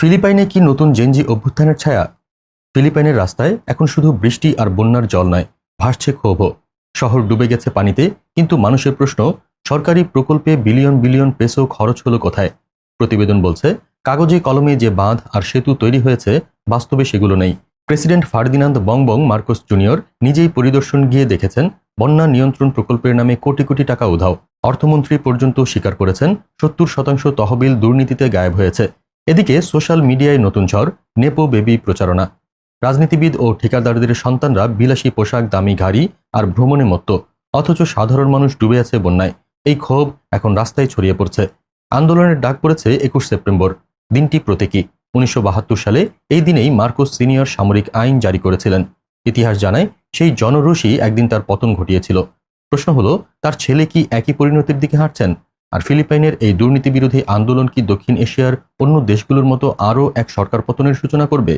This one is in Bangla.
ফিলিপাইনে কি নতুন জেনজি অভ্যুত্থানের ছায়া? ফিলিপাইনের রাস্তায় এখন শুধু বৃষ্টি আর বন্যার জল নয়, ভাসছে ক্ষোভ। শহর ডুবে গেছে পানিতে, কিন্তু মানুষের প্রশ্ন, সরকারি প্রকল্পে বিলিয়ন বিলিয়ন পেসো খরচ হলো কোথায়? প্রতিবেদন বলছে, কাগজে কলমে যে বাঁধ আর সেতু তৈরি হয়েছে, বাস্তবে সেগুলো নেই। President Ferdinand Bongbong Marcos junior নিজেই পরিদর্শন গিয়ে দেখেছেন, বন্যা নিয়ন্ত্রণ প্রকল্পের নামে কোটি কোটি টাকা উধাও। অর্থমন্ত্রী পর্যন্ত স্বীকার করেছেন, সত্তর শতাংশ তহবিল দুর্নীতিতে গায়েব হয়েছে। এদিকে সোশ্যাল মিডিয়ায় নতুন ঝড়, নেপো বেবি প্রচারণা। রাজনীতিবিদ ও ঠিকাদারদের সন্তানরা বিলাসী পোশাক, দামি গাড়ি আর ভ্রমণে মত্ত, অথচ সাধারণ মানুষ ডুবে আছে বন্যায়। এই ক্ষোভ এখন রাস্তায় ছড়িয়ে পড়ছে। আন্দোলনের ডাক পড়েছে একুশ সেপ্টেম্বর, দিনটি প্রতীকী। উনিশশো বাহাত্তর সালে এই দিনেই মার্কোস সিনিয়র সামরিক আইন জারি করেছিলেন। ইতিহাস জানায়, সেই জনরোষই একদিন তার পতন ঘটিয়েছিল। প্রশ্ন হলো, তার ছেলে কি একই পরিণতির দিকে হাঁটছেন? আর ফিলিপাইনের এই দুর্নীতি বিরোধী আন্দোলন কি দক্ষিণ এশিয়ার অন্য দেশগুলোর মতো আরও এক সরকার পতনের সূচনা করবে?